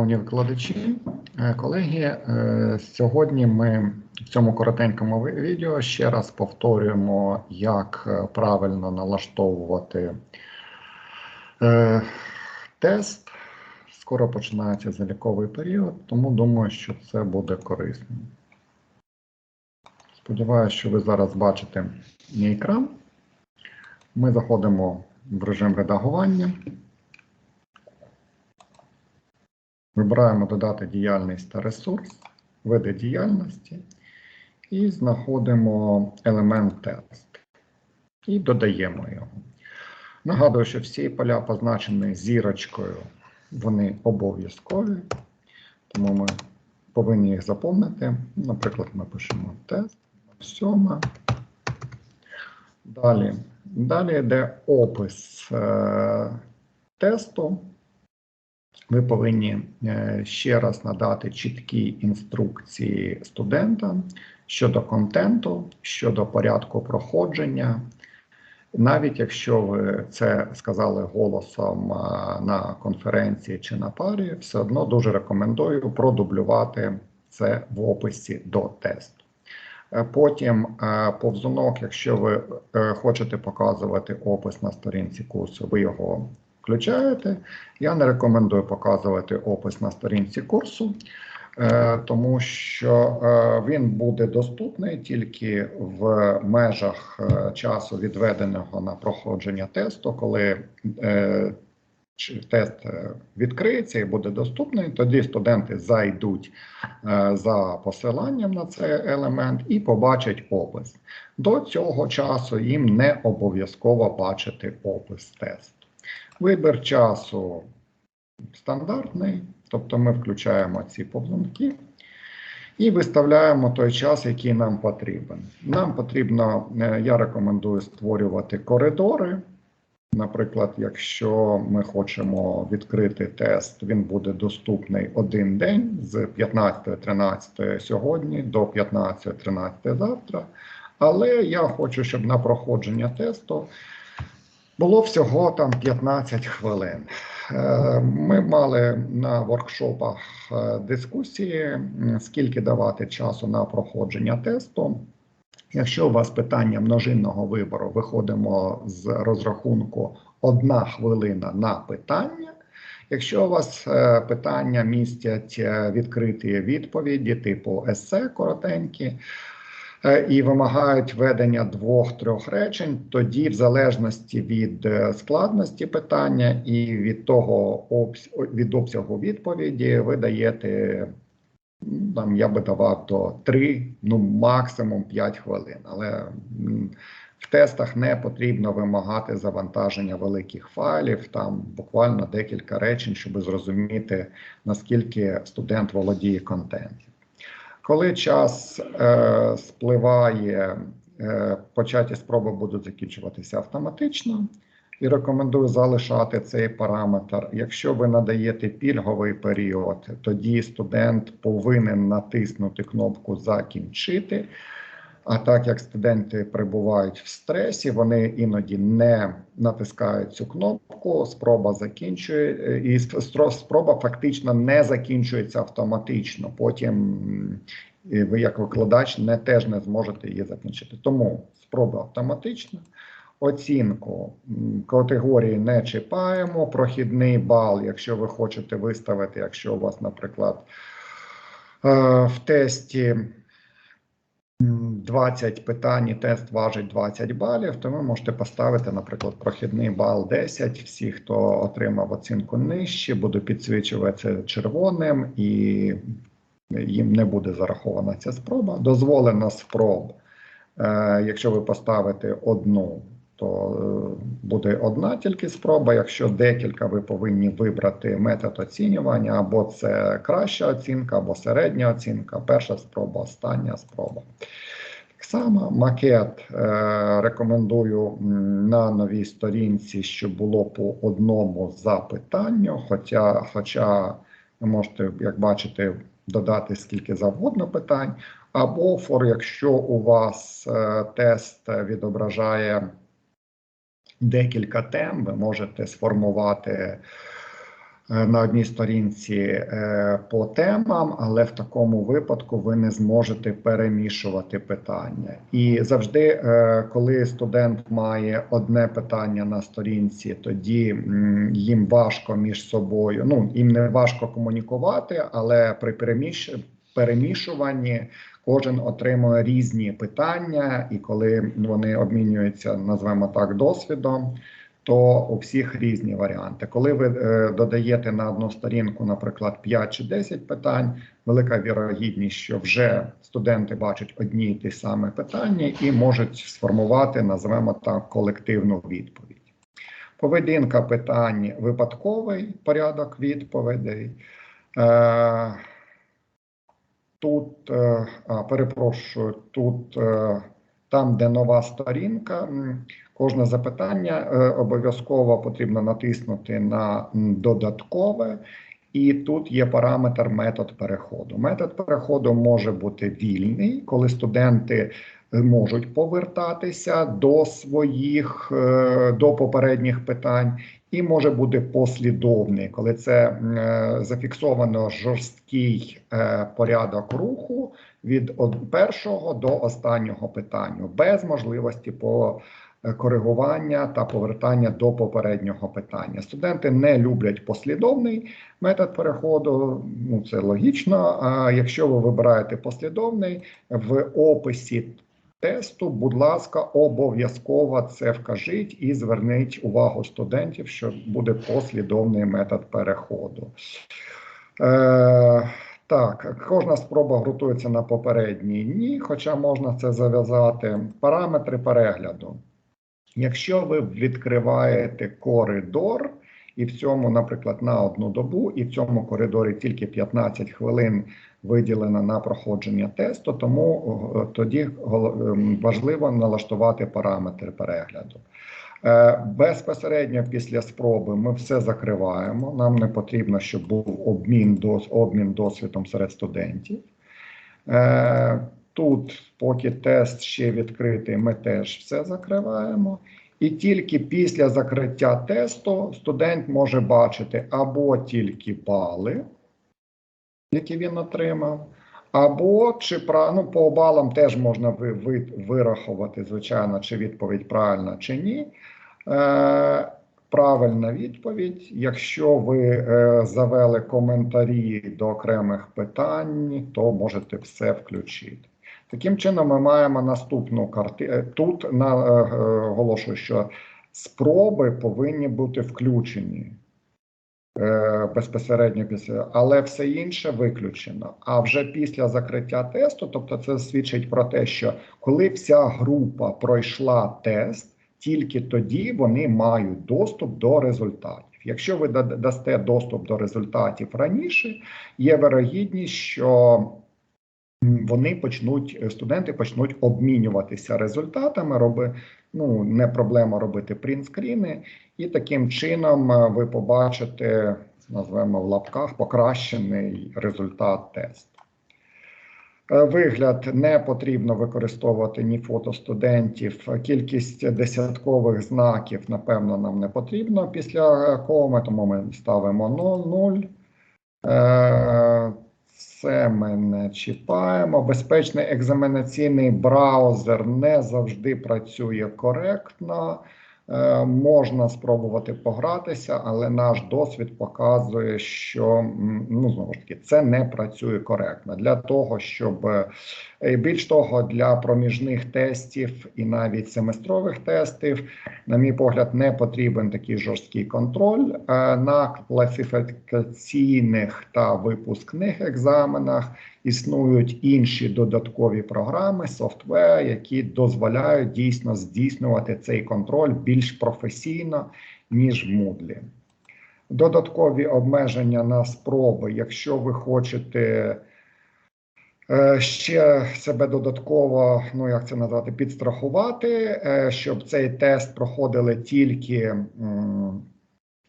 Шановні викладачі, е, колеги, е, сьогодні ми в цьому коротенькому відео ще раз повторюємо, як е, правильно налаштовувати тест. Скоро починається заліковий період, тому думаю, що це буде корисно. Сподіваюся, що ви зараз бачите мій екран. Ми заходимо в режим редагування. Вибираємо додати діяльність та ресурс, види діяльності і знаходимо елемент тест і додаємо його. Нагадую, що всі поля позначені зірочкою, вони обов'язкові, тому ми повинні їх заповнити. Наприклад, ми пишемо тест, сьома. Далі, далі йде опис е, тесту ви повинні е, ще раз надати чіткі інструкції студентам щодо контенту, щодо порядку проходження. Навіть якщо ви це сказали голосом на конференції чи на парі, все одно дуже рекомендую продублювати це в описі до тесту. Е, Потім е, повзунок, якщо ви е, хочете показувати опис на сторінці курсу, ви його включаєте. Я не рекомендую показувати опис на сторінці курсу, е, тому що е, він буде доступний тільки в межах е, часу, відведеного на проходження тесту, коли тест відкриється і буде доступний, тоді студенти зайдуть за посиланням на цей елемент і побачать опис. До цього часу їм не обов'язково бачити опис тесту. Вибір часу стандартний, тобто ми включаємо ці повзунки і виставляємо той час, який нам потрібен. Нам потрібно, е, я рекомендую створювати коридори. Наприклад, якщо ми хочемо відкрити тест, він буде доступний один день з 15.13 сьогодні до 15.13 завтра. Але я хочу, щоб на проходження тесту було всього там 15 хвилин. Е, Ми мали на воркшопах е, дискусії, скільки давати часу на проходження тесту. Якщо у вас питання множинного вибору, виходимо з розрахунку одна хвилина на питання. Якщо у вас е, питання містять відкриті відповіді, типу есе коротенькі, і вимагають ведення двох-трьох речень, тоді, в залежності від е, складності питання і від того від обсягу відповіді, ви даєте ну, там я би давав до 3, ну максимум 5 хвилин. Але в тестах не потрібно вимагати завантаження великих файлів, там буквально декілька речень, щоб зрозуміти, наскільки студент володіє контентом. Коли час е, спливає, е, початі спроби будуть закінчуватися автоматично. І рекомендую залишати цей параметр. Якщо ви надаєте пільговий період, тоді студент повинен натиснути кнопку Закінчити. А так як студенти перебувають в стресі, вони іноді не натискають цю кнопку, спроба закінчує, і спроба фактично не закінчується автоматично. Потім ви, як викладач, не теж не зможете її закінчити. Тому спроба автоматична. Оцінку категорії не чіпаємо. Прохідний бал, якщо ви хочете виставити, якщо у вас, наприклад, е, в тесті 20 питань, і тест важить 20 балів, то ви можете поставити, наприклад, прохідний бал 10. Всі, хто отримав оцінку нижче, буде підсвічувати червоним, і їм не буде зарахована ця спроба. Дозволена спроб. Е, Якщо ви поставите одну, то е, буде одна тільки спроба. Якщо декілька, ви повинні вибрати метод оцінювання, або це краща оцінка, або середня оцінка, перша спроба, остання спроба. Так само макет е, рекомендую на новій сторінці, щоб було по одному запитанню. Хоча, хоча ви можете, як бачите, додати скільки завгодно питань. Або for, якщо у вас е, тест відображає декілька тем, ви можете сформувати е, на одній сторінці е, по темам, але в такому випадку ви не зможете перемішувати питання. І завжди, е, коли студент має одне питання на сторінці, тоді їм важко між собою. Ну їм не важко комунікувати, але при перемішуванні кожен отримує різні питання, і коли вони обмінюються, назвемо так, досвідом то у всіх різні варіанти. Коли ви е, додаєте на одну сторінку, наприклад, 5 чи 10 питань, велика вірогідність, що вже студенти бачать одні й ті самі питання і можуть сформувати, називаємо так, колективну відповідь. Поведінка питань, випадковий порядок відповідей. Е, тут, е, перепрошую, тут там, де нова сторінка, Кожне запитання е, обов'язково потрібно натиснути на додаткове, і тут є параметр метод переходу. Метод переходу може бути вільний, коли студенти е, можуть повертатися до своїх е, до попередніх питань, і може бути послідовний, коли це зафіксовано жорсткий порядок руху від першого до останнього питання, без можливості по Е, коригування та повертання до попереднього питання. Студенти не люблять послідовний метод переходу. Ну це логічно. А якщо ви вибираєте послідовний в описі тесту, будь ласка, обов'язково це вкажіть і зверніть увагу студентів, що буде послідовний метод переходу. Е, так, кожна спроба ґрунтується на попередній ні, хоча можна це зав'язати. Параметри перегляду. Якщо ви відкриваєте коридор, і в цьому, наприклад, на одну добу, і в цьому коридорі тільки 15 хвилин виділено на проходження тесту, тому е, тоді ем, важливо налаштувати параметри перегляду. Е, безпосередньо після спроби ми все закриваємо. Нам не потрібно, щоб був обмін обмін досвідом серед студентів. Е, Тут, поки тест ще відкритий, ми теж все закриваємо. І тільки після закриття тесту студент може бачити або тільки бали, які він отримав, або чи ну, по балам теж можна вирахувати, звичайно, чи відповідь правильна, чи ні. Е, Правильна відповідь. Якщо ви е, завели коментарі до окремих питань, то можете все включити. Таким чином, ми маємо наступну картину. Е, тут наголошую, е, що спроби повинні бути включені е, безпосередньо після, але все інше виключено. А вже після закриття тесту, тобто, це свідчить про те, що коли вся група пройшла тест, тільки тоді вони мають доступ до результатів. Якщо ви дасте доступ до результатів раніше, є вирогідність, що вони почнуть е, студенти почнуть обмінюватися результатами. Роби ну не проблема робити принтскріни, і таким чином е, ви побачите, назвемо в лапках, покращений результат тесту. Е, вигляд не потрібно використовувати ні фото студентів. Кількість десяткових знаків, напевно, нам не потрібно після коми, тому ми ставимо 0,0. Це ми не чіпаємо. Безпечний екзаменаційний браузер не завжди працює коректно. Е, можна спробувати погратися, але наш досвід показує, що ну знову ж таки це не працює коректно для того, щоб е, більш того, для проміжних тестів і навіть семестрових тестів, на мій погляд, не потрібен такий жорсткий контроль е, на класифікаційних та випускних екзаменах. Існують інші додаткові програми, софтвер, які дозволяють дійсно здійснювати цей контроль більш професійно, ніж Moodle. Додаткові обмеження на спроби, якщо ви хочете е, ще себе додатково, ну як це назвати, підстрахувати, е, щоб цей тест проходили тільки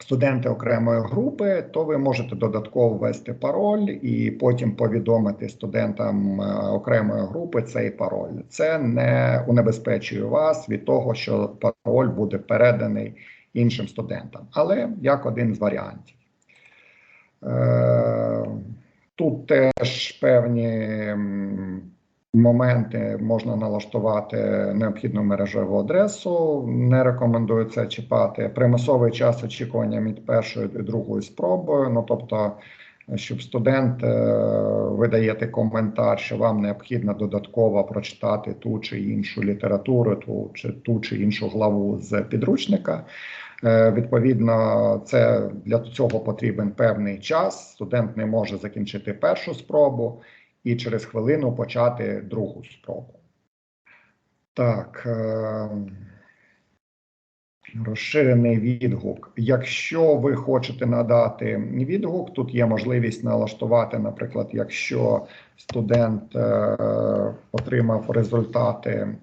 студенти окремої групи, то ви можете додатково ввести пароль і потім повідомити студентам е, окремої групи цей пароль. Це не унебезпечує вас від того, що пароль буде переданий іншим студентам, але як один з варіантів. Е, Тут теж певні моменти можна налаштувати необхідну мережеву адресу. Не рекомендую це чіпати. Примусовий час очікування між першою і другою спробою. Ну тобто, щоб студент е, ви даєте коментар, що вам необхідно додатково прочитати ту чи іншу літературу, ту чи ту чи іншу главу з підручника. Е, Відповідно, це для цього потрібен певний час. Студент не може закінчити першу спробу і через хвилину почати другу спробу. Так. е, Розширений відгук. Якщо ви хочете надати відгук, тут є можливість налаштувати, наприклад, якщо студент е, отримав результати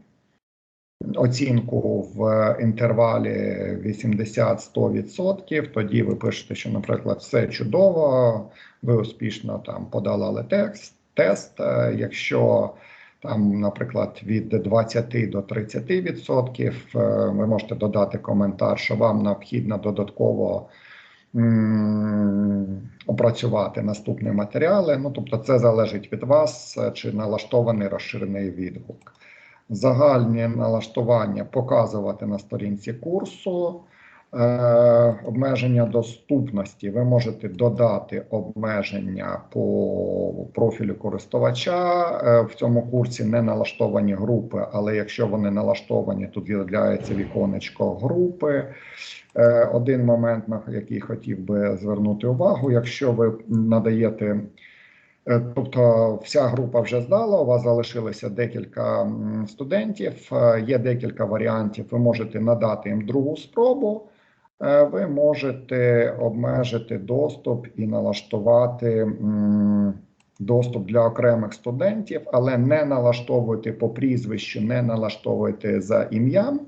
оцінку в інтервалі 80-100%, тоді ви пишете, що, наприклад, все чудово, ви успішно там подолали текст, тест. Е, Якщо там, наприклад, від 20 до 30%, е, ви можете додати коментар, що вам необхідно додатково опрацювати наступні матеріали. Ну, тобто, це залежить від вас, е, чи налаштований розширений відгук загальні налаштування показувати на сторінці курсу. Е, обмеження доступності. Ви можете додати обмеження по профілю користувача. Е, в цьому курсі не налаштовані групи, але якщо вони налаштовані, тут з'являється віконечко групи. Е, один момент, на який хотів би звернути увагу, якщо ви надаєте Тобто вся група вже здала, у вас залишилося декілька студентів, є декілька варіантів. Ви можете надати їм другу спробу, ви можете обмежити доступ і налаштувати доступ для окремих студентів, але не налаштовуйте по прізвищу, не налаштовуйте за ім'ям.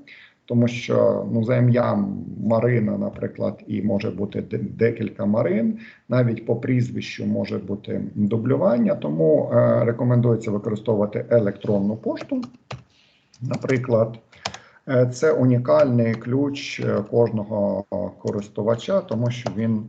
Тому що ну за ім'ям Марина, наприклад, і може бути декілька Марин, навіть по прізвищу може бути дублювання, тому е, рекомендується використовувати електронну пошту. Наприклад, е, це унікальний ключ е, кожного користувача, тому що він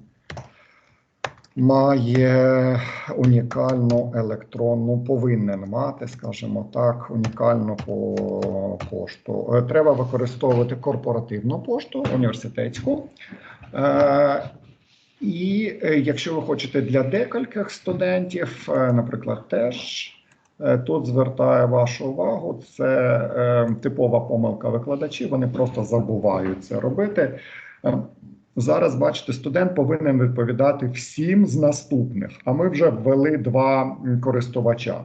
має унікальну електронну, повинен мати, скажімо так, унікальну по- пошту. Е, Треба використовувати корпоративну пошту, університетську. Е, І е, якщо ви хочете для декількох студентів, е, наприклад, теж е, тут звертаю вашу увагу, це е, типова помилка викладачів. Вони просто забувають це робити. Е, Зараз бачите, студент повинен відповідати всім з наступних, а ми вже ввели два користувача.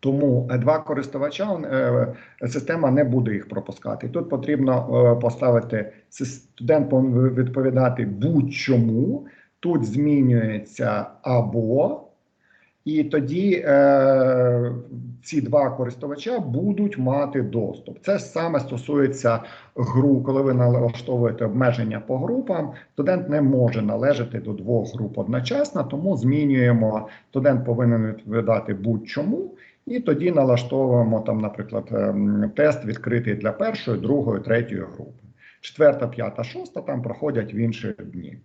Тому е, два користувача е, система не буде їх пропускати. Тут потрібно е, поставити студент повинен відповідати будь-чому. Тут змінюється або, і тоді е, ці два користувача будуть мати доступ. Це саме стосується гру, коли ви налаштовуєте обмеження по групам. Студент не може належати до двох груп одночасно, тому змінюємо. Студент повинен відповідати будь-чому. І тоді налаштовуємо там, наприклад, ем, тест відкритий для першої, другої, третьої групи. Четверта, п'ята, шоста там проходять в інші дні.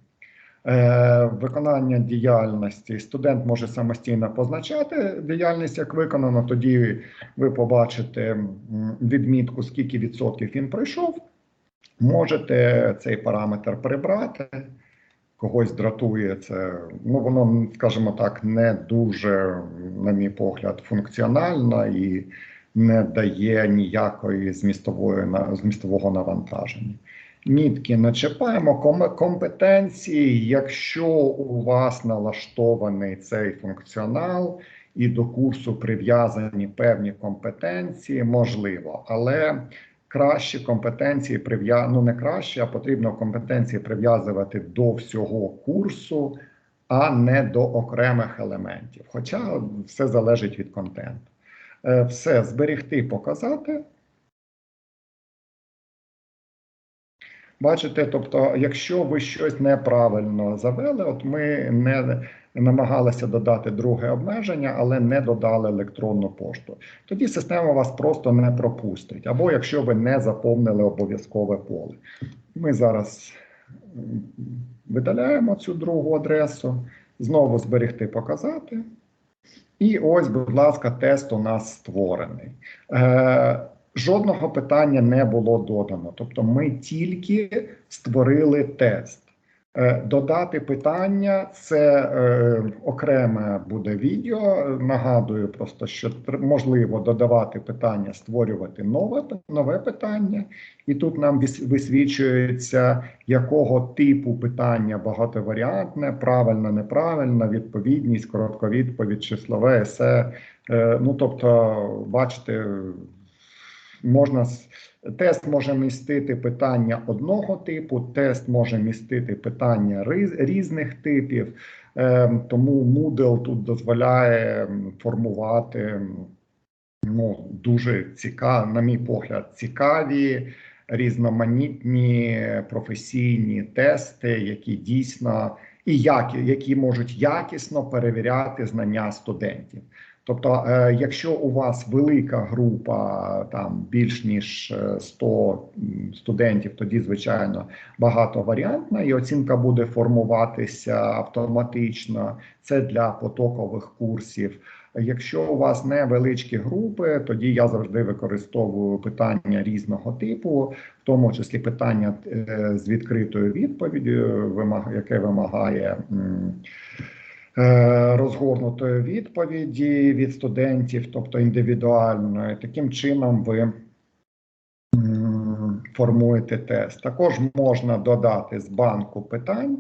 Е, Виконання діяльності студент може самостійно позначати діяльність як виконано. Тоді ви побачите відмітку, скільки відсотків він пройшов. Можете цей параметр прибрати. Когось дратує це. Ну воно, скажімо так, не дуже, на мій погляд, функціонально і не дає ніякої змістової змістового навантаження. Чіпаємо Ком- компетенції. Якщо у вас налаштований цей функціонал і до курсу прив'язані певні компетенції, можливо, але кращі компетенції прив'я... ну не краще, а потрібно компетенції прив'язувати до всього курсу, а не до окремих елементів. Хоча все залежить від контенту. Е, Все зберегти, показати. Бачите, тобто, якщо ви щось неправильно завели, от ми не намагалися додати друге обмеження, але не додали електронну пошту. Тоді система вас просто не пропустить. Або якщо ви не заповнили обов'язкове поле. Ми зараз видаляємо цю другу адресу, Знову зберегти, показати. І ось, будь ласка, тест у нас створений. Е, жодного питання не було додано. Тобто, ми тільки створили тест. Е, Додати питання це е, окреме буде відео. Нагадую просто, що можливо додавати питання, створювати нове нове питання, і тут нам вис- висвічується, якого типу питання багатоваріантне, правильно, неправильно, відповідність, коротковідповідь, числове есе. Е, Ну тобто, бачите, можна тест може містити питання одного типу, тест може містити питання різних типів. Е, Тому Moodle тут дозволяє формувати ну, дуже цікаві, на мій погляд, цікаві, різноманітні професійні тести, які дійсно і які, які можуть якісно перевіряти знання студентів. Тобто, е, якщо у вас велика група, там більш ніж е, 100 студентів, тоді звичайно багатоваріантна, і оцінка буде формуватися автоматично. Це для потокових курсів. Якщо у вас невеличкі групи, тоді я завжди використовую питання різного типу, в тому числі питання е, з відкритою відповіддю, яке вимагає. Е, Розгорнутої відповіді від студентів, тобто індивідуальної, таким чином ви формуєте тест. Також можна додати з банку питань,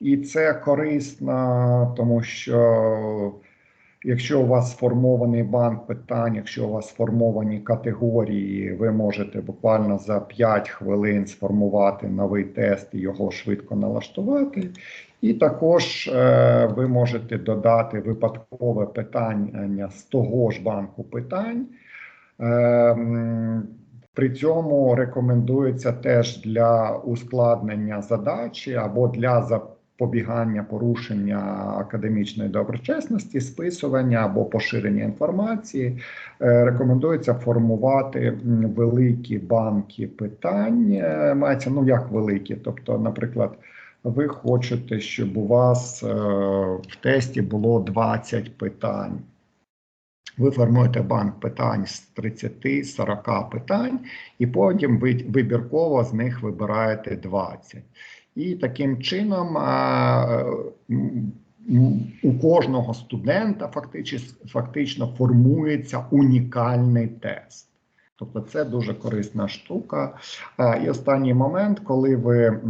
і це корисно, тому що якщо у вас сформований банк питань, якщо у вас сформовані категорії, ви можете буквально за 5 хвилин сформувати новий тест і його швидко налаштувати. І також е, ви можете додати випадкове питання з того ж банку питань. Е, при цьому рекомендується теж для ускладнення задачі або для запобігання порушення академічної доброчесності, списування або поширення інформації. Е, Рекомендується формувати великі банки питань. Мається ну як великі, тобто, наприклад. Ви хочете, щоб у вас е, в тесті було 20 питань. Ви формуєте банк питань з 30-40 питань, і потім ви вибірково з них вибираєте 20. І таким чином е, у кожного студента фактично, фактично формується унікальний тест. Тобто це дуже корисна штука. Е, І останній момент, коли ви.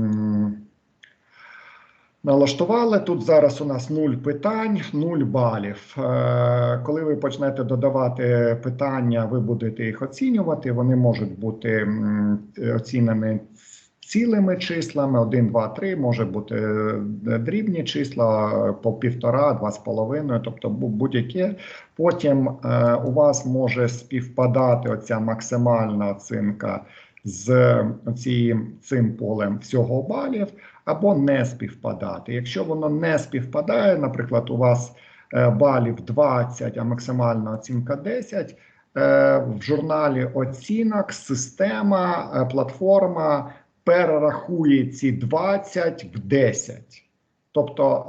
Налаштували тут зараз у нас 0 питань, 0 балів. Е, Коли ви почнете додавати питання, ви будете їх оцінювати. Вони можуть бути оцінені цілими числами: 1, 2, 3, може бути е, дрібні числа по півтора, два з половиною, тобто будь-яке. Потім е, у вас може співпадати оця максимальна оцінка з оцією цим полем всього балів або не співпадати. Якщо воно не співпадає, наприклад, у вас е, балів 20, а максимальна оцінка 10, е, в журналі оцінок система, е, платформа перерахує ці 20 в 10. Тобто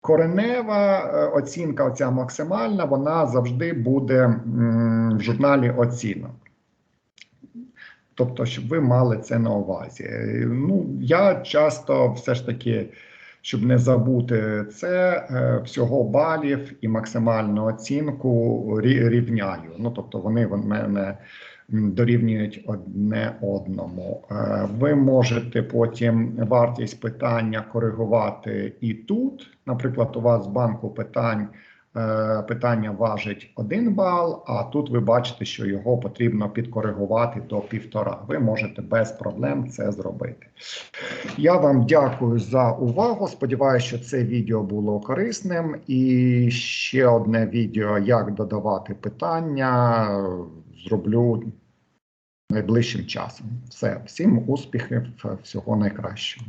коренева оцінка, оця максимальна, вона завжди буде в журналі оцінок. Тобто, щоб ви мали це на увазі. Е, Ну, я часто все ж таки, щоб не забути це, е, всього балів і максимальну оцінку рівняю. Ну, тобто, вони в мене дорівнюють одне одному. Е, Ви можете потім вартість питання коригувати і тут. Наприклад, у вас з банку питань. Е, Питання важить 1 бал, а тут ви бачите, що його потрібно підкоригувати до півтора. Ви можете без проблем це зробити. Я вам дякую за увагу. Сподіваюся, що це відео було корисним. І ще одне відео, як додавати питання, зроблю найближчим часом. Все, всім успіхів, всього найкращого.